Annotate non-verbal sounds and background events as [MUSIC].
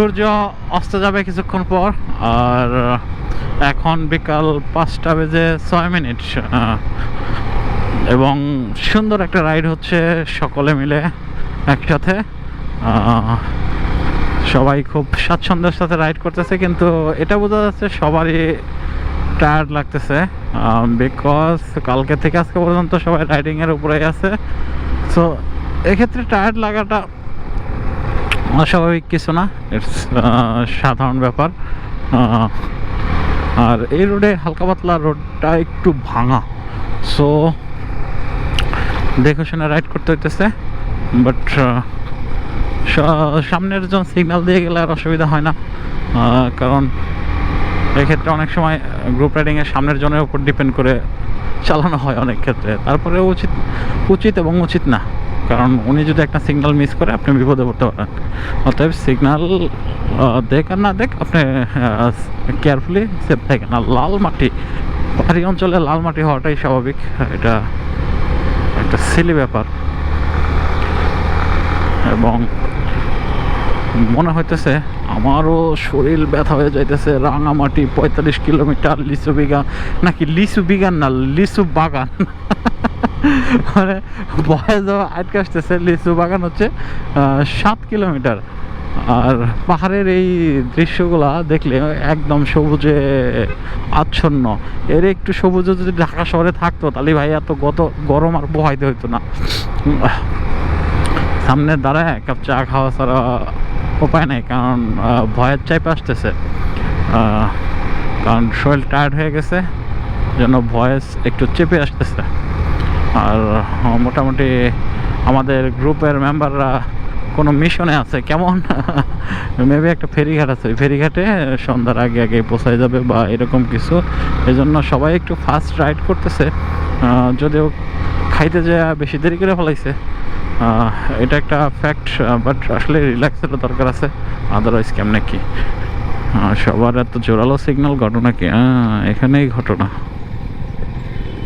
সূর্য অস্ত যাবে কিছুক্ষণ পর, আর এখন বিকাল পাঁচটা বেজে ছয় মিনিট এবং সুন্দর একটা রাইড হচ্ছে সকলে মিলে একসাথে। সবাই খুব স্বাচ্ছন্দ্যের সাথে রাইড করতেছে, কিন্তু এটা বোঝা যাচ্ছে সবারই টায়ার্ড লাগতেছে বিকজ কালকে থেকে আজকে পর্যন্ত সবাই রাইডিংয়ের উপরেই আছে। সো এক্ষেত্রে টায়ার্ড লাগাটা অস্বাভাবিক কিছু না ইটস সাধারণ ব্যাপার। আর এই রোডে হালকা পাতলা রোডটা একটু ভাঙা। সো দেখে শুনে রাইড করতে হইতেছে বাট সামনের জন সিগন্যাল দিয়ে গেলে আর অসুবিধা হয় না। কারণ এক্ষেত্রে অনেক সময় গ্রুপ রাইডিংয়ের সামনের জনের উপর ডিপেন্ড করে চালানো হয় অনেক ক্ষেত্রে। তারপরে উচিত উচিত এবং উচিত না। কারণ উনি যদি একটা সিগন্যাল মিস করে, আপনি বিপদে পড়তে পারেন। অতএব সিগনাল দেখ আর না দেখ, আপনি কেয়ারফুলি সেফ থাকেন। আর লাল মাটি, পাহাড়ি অঞ্চলে লাল মাটি হওয়াটাই স্বাভাবিক। এটা একটা সিলি ব্যাপার। এবং মনে হইতেছে, আমারও শরীর ব্যথা হয়ে যাইতেছে রাঙামাটি পঁয়তাল্লিশ কিলোমিটার, লিচু বিঘা, নাকি লিচু বিঘান না, লিচু বাগান। মানে বয়স আটকে আসতেছে, লিচু বাগান হচ্ছে সাত কিলোমিটার। আর পাহাড়ের এই দৃশ্যগুলা দেখলে একদম সবুজে আচ্ছন্ন। এর একটু সবুজে যদি ঢাকা শহরে থাকতো, তাহলে ভাই এত গত গরম আর পোহাইতে হইতো না। সামনে দাঁড়ায় কাপ চা খাওয়া ছাড়া উপায় নেই, কারণ ভয়ের চাইপে আসতেছে। কারণ শরীর টায়ার্ড হয়ে গেছে জন্য ভয়েস একটু চেপে আসতেছে। আর মোটামুটি আমাদের গ্রুপের মেম্বাররা কোনো মিশনে আছে, কেমন? [LAUGHS] মেবি একটা ফেরিঘাট আছে ফেরিঘাটে সন্ধ্যার আগে আগে পৌঁছায় যাবে বা এরকম কিছু। এই জন্য সবাই একটু ফাস্ট রাইড করতেছে। যদিও খাইতে যায় বেশি দেরি করে ফেলাইছে। এটা একটা ফ্যাক্ট বাট আসলে রিল্যাক্সেরও দরকার আছে। আদারওয়াইজ কেমনে কি? সবার এত জোরালো সিগন্যাল ঘটনা কি? এখানেই ঘটনা।